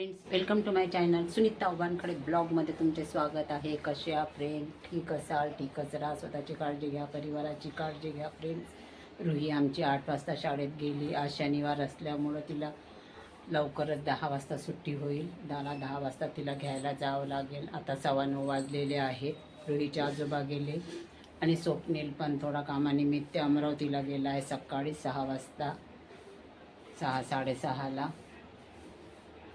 Friends welcome to my channel Sunita आव्हानकडे ब्लॉगमध्ये तुमचे स्वागत आहे. कसे आ फ्रेंड ठीक असाल? ठीकच राहा स्वतःची काळजी घ्या परिवाराची काळजी घ्या फ्रेंड्स रुही आमची आठ वाजता शाळेत गेली. आज शनिवार असल्यामुळं तिला लवकरच दहा वाजता सुट्टी होईल. दहाला दहा वाजता तिला घ्यायला जावं लागेल. आता सव्वा नऊ वाजलेले आहेत. रुहीचे आजोबा गेले. आणि स्वप्नील पण थोडा कामानिमित्त अमरावतीला गेला आहे. सकाळी सहा वाजता सहा साडेसहाला.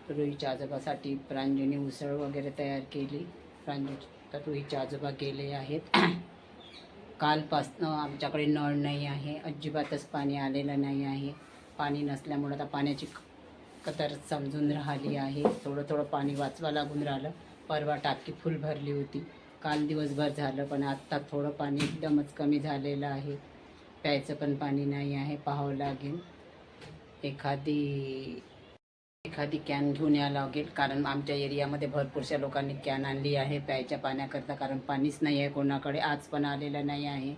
रुईच्या आजोबासाठी प्रांजूने उसळ वगैरे तयार केली. प्रांजू तर रोहीच्या आजोबा गेले आहेत. कालपासनं आमच्याकडे नळ नाही आहे. अजिबातच पाणी आलेलं नाही आहे. पाणी नसल्यामुळं आता पाण्याची कतर समजून राहिली आहे. थोडं थोडं पाणी वाचवा लागून राहिलं. परवा टाकी फुल भरली होती. काल दिवसभर झालं पण आत्ता थोडं पाणी एकदमच कमी झालेलं आहे. प्यायचं पण पाणी नाही आहे पाहावं लागेल. एखादी एखादी कॅन घेऊन यावं लागेल कारण आमच्या एरियामध्ये भरपूरशा लोकांनी कॅन आणली आहे प्यायच्या पाण्याकरता कारण पाणीच नाही आहे कोणाकडे आज पण आलेलं नाही आहे.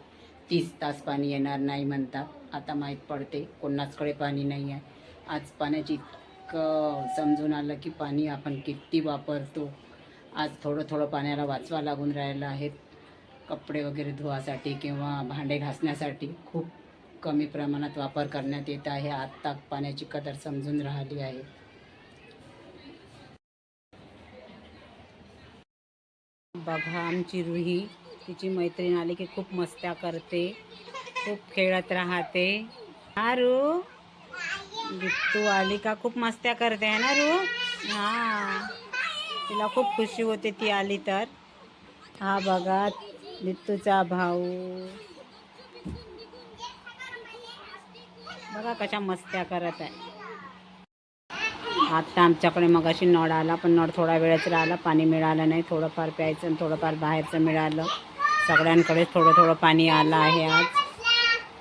तीस तास पाणी येणार नाही म्हणतात. आता माहीत पडते कोणाचकडे पाणी नाही आहे. आज पाण्याची इतकं समजून आलं की पाणी आपण किती वापरतो. आज थोडं थोडं पाण्याला वाचवा लागून राहिलं आहे. कपडे वगैरे धुवासाठी किंवा भांडे घासण्यासाठी खूप कमी प्रमाणात वापर करण्यात येत आहे. आत्ता पाण्याची कदर समजून राहिली आहे. बघा आमची रुही. तिची मैत्रीण आली की खूप मस्त्या करते. खूप खेळत राहते. हा रू? तू आली का खूप मस्त्या करते है ना रू? हा. तिला खूप खुशी होते ती आली तर. हा बघा बित्तूचा भाऊ. बघा कशा मस्त्या करत आहे. आता आमच्याकडे मग अशी नळ आला पण नळ थोडा वेळच राहिला. पाणी मिळालं नाही. थोडंफार प्यायचं आणि थोडंफार बाहेरचं मिळालं. सगळ्यांकडेच थोडं थोडं पाणी आलं आहे आज.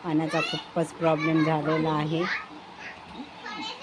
पाण्याचा खूपच प्रॉब्लेम झालेला आहे.